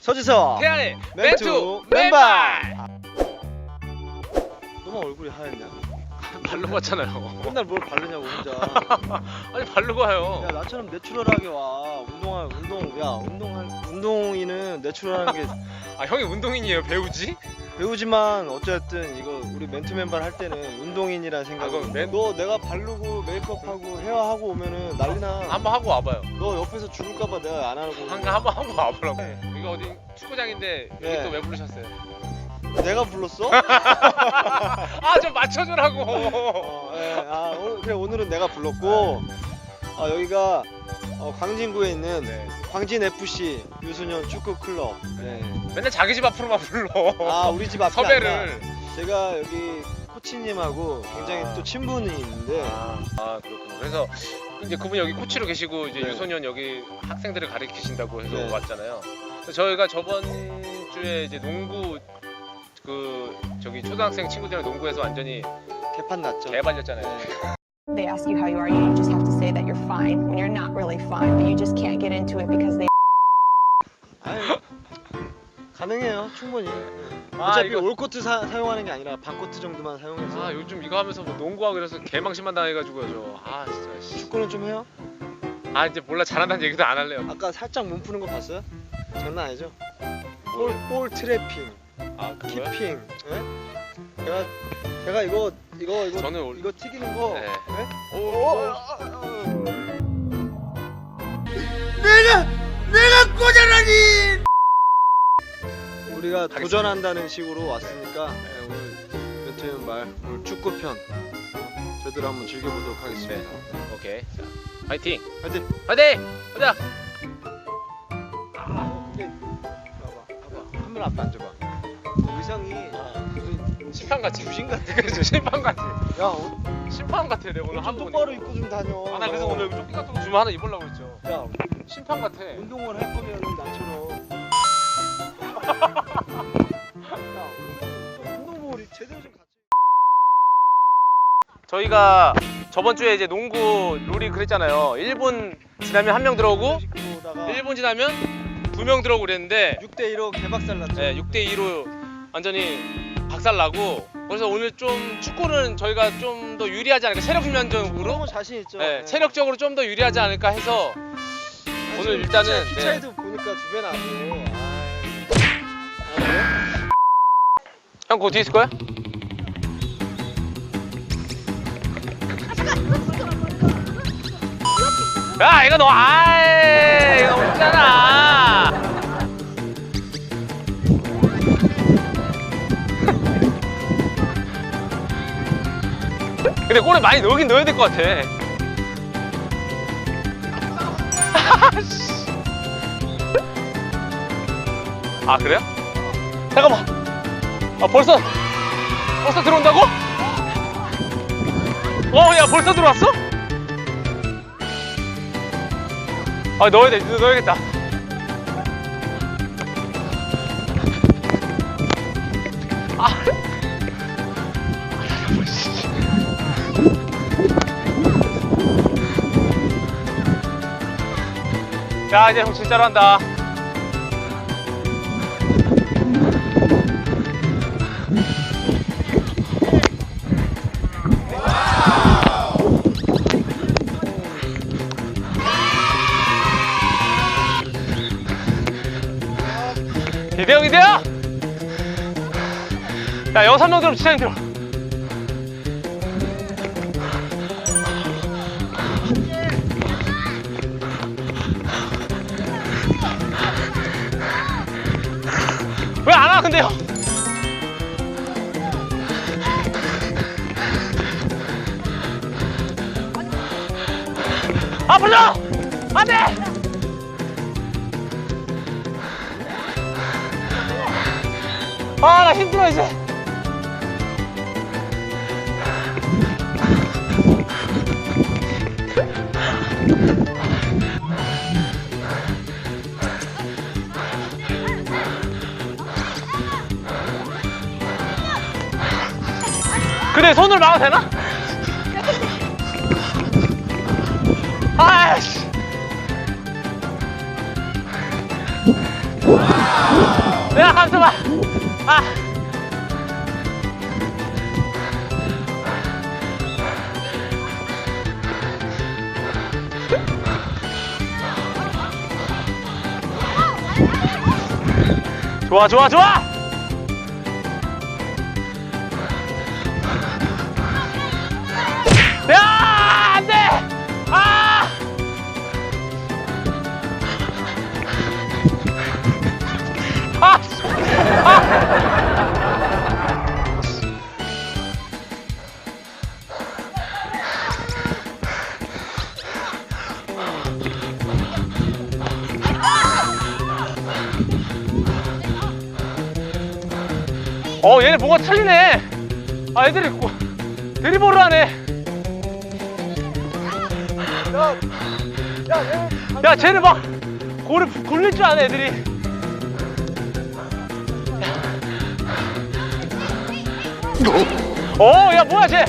서지서. 멘투 멘투 맨발! 너무 얼굴이 하얗냐? 바르고 왔잖아요. 맨날 뭘 바르냐고 혼자. 아니 바르고 와요. 야 나처럼 내추럴하게 와. 운동할 운동 야 운동할 운동이는 내추럴한 게 아 형이 운동인이에요 배우지? 배우지만 어쨌든 이거 우리 맨투맨발 할 때는 운동인이란 아, 생각으로 그럼 맨- 너 내가 바르고 메이크업하고 헤어하고 오면은 난리나. 한번 하고 와봐요. 너 옆에서 죽을까봐 내가 안 하고. 한번 한번 하고 와보라고. 이거 어디 축구장인데 여기 네. 또 왜 부르셨어요? 내가 불렀어? 아 좀 맞춰주라고. 어, 예, 아, 오늘, 그래, 오늘은 내가 불렀고. 아, 여기가 어, 광진구에 있는 네. 광진 FC 유소년 축구 클럽. 네. 맨날 자기 집 앞으로만 불러 아 우리 집 앞에 섭외를 제가 여기 코치님하고 굉장히 아. 또 친분이 있는데 아, 아 그렇군요. 그래서 이제 그분 여기 코치로 계시고 이제 네. 유소년 여기 학생들을 가르치신다고 해서 네. 왔잖아요. 그래서 저희가 저번 주에 이제 농구 그 저기 초등학생 친구들이랑 농구해서 완전히 개판 났죠. 개발렸잖아요. They ask you how you are, you just have to say that you're fine when you're not really fine, but you just can't get into it because they 아유, 가능해요 충분히. 아, 어차피 이거- 올 코트 사, 사용하는 게 아니라 반 코트 정도만 사용해서 아 요즘 이거 하면서 뭐 농구하고 그래서 개망신만 당해가지고요. 저. 아 진짜. 씨. 축구는 좀 해요? 아 이제 몰라 잘한다는 얘기도 안 할래요. 아까 살짝 몸 푸는 거 봤어요? 장난 아니죠? 볼, 볼 트래핑, 아 그거요? 키핑. 예? 제가 제가 이거 이거 이거 저는 올- 이거 튀기는 거. 네. 예? 오, 오, 오, 아, 아, 아. 내가 내가 꼬자라니. 우리가 하겠습니다. 도전한다는 식으로 왔으니까 네, 오늘 멘트는 말 오늘 축구 편 제대로 한번 즐겨보도록 하겠습니다. 오케이. 자, 파이팅. 화이팅! 파이팅. 가자. 이게 봐봐, 봐봐. 카메라 앞에 앉아봐. 의상이 무슨 심판 같이. 주신 같아. 그렇죠 심판 같이. 야, 어, 심판 같아 내가 오늘 좀 한복 똑바로 입고 좀 다녀. 아나 그래서 오늘 조끼 같은 거 주면 하나 입으려고 했죠. 야, 심판 같아. 운동을 할 거면 나처럼. 야, 운동복을 제대로 좀 같이. 저희가 저번 주에 이제 농구 룰이 그랬잖아요. 1분 지나면 한 명 들어오고 다가 1분 지나면 두 명 들어오고 그랬는데 6대 2로 개박살 났죠. 네, 6대 2로 완전히 박살 나고 그래서 오늘 좀 축구는 저희가 좀 더 유리하지 않을까 체력 면적으로 너무 자신 있죠. 네, 체력적으로 좀 더 유리하지 않을까 해서 오늘 일단은, 키 네. 차이도 보니까 두 배 나고. 아, 그래? 형 그거 뒤에 있을 거야? 야 이거 너 아이 이거 없잖아 근데 골에 많이 넣긴 넣어야 될 것 같아 아 그래요? 잠깐만 아 벌써 벌써 들어온다고? 어, 야 벌써 들어왔어? 아 넣어야 돼, 넣어야겠다. 야 이제 형 진짜로 한다. 이대형 이대형! 야 여섯 명 들으면 진짜 힘들어. 왜 안 와 근데요? 아 불러! 안돼! 아 나 힘들어 이제 근데 손을 막아도 되나? 아이씨 야, 잠깐만. 아. 좋아, 좋아, 좋아! 어, 얘네 뭔가 틀리네. 아, 애들이 고- 드리블을 하네. 야, 쟤네 막 골을 굴릴 줄 아네, 애들이. 어, 야, 뭐야, 쟤?